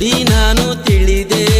ನೋಡಿ ನಾನು ತಿಳಿದೆ.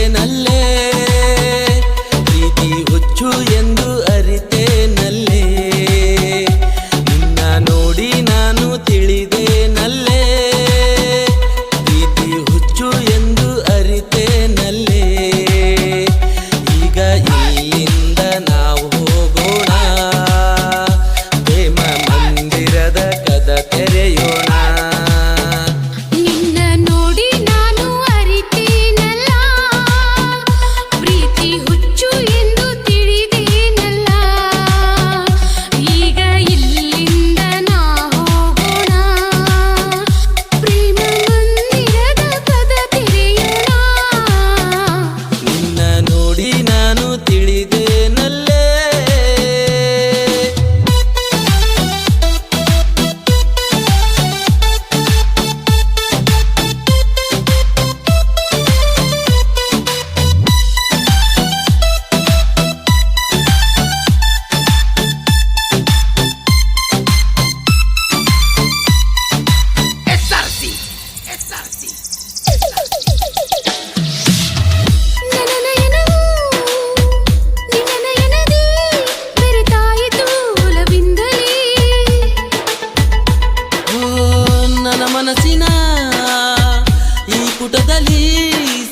ಪುಟದಲ್ಲಿ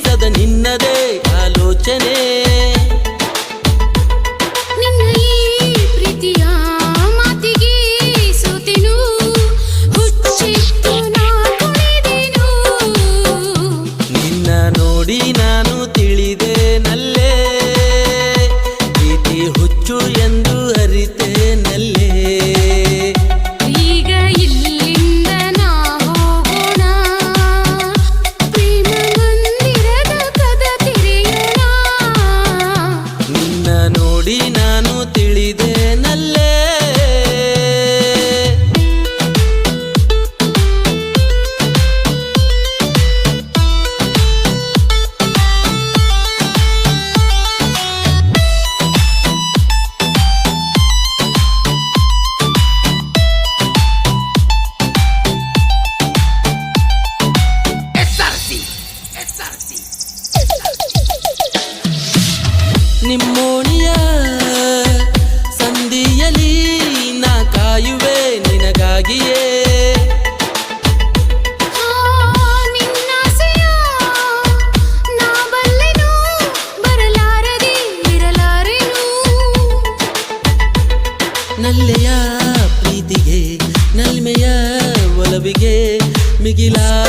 ಸದ ನಿನ್ನದೇ ಆಲೋಚನೆ. ನಿಮ್ಮೋಣಿಯ ಸಂಧಿಯಲಿ ನಾ ಕಾಯುವೆ ನಿನಗಾಗಿಯೇ. ನಲ್ಲೆಯ ಪ್ರೀತಿಗೆ ನಲ್ಮೆಯ ಒಲವಿಗೆ ಮಿಗಿಲಾದದ್ದು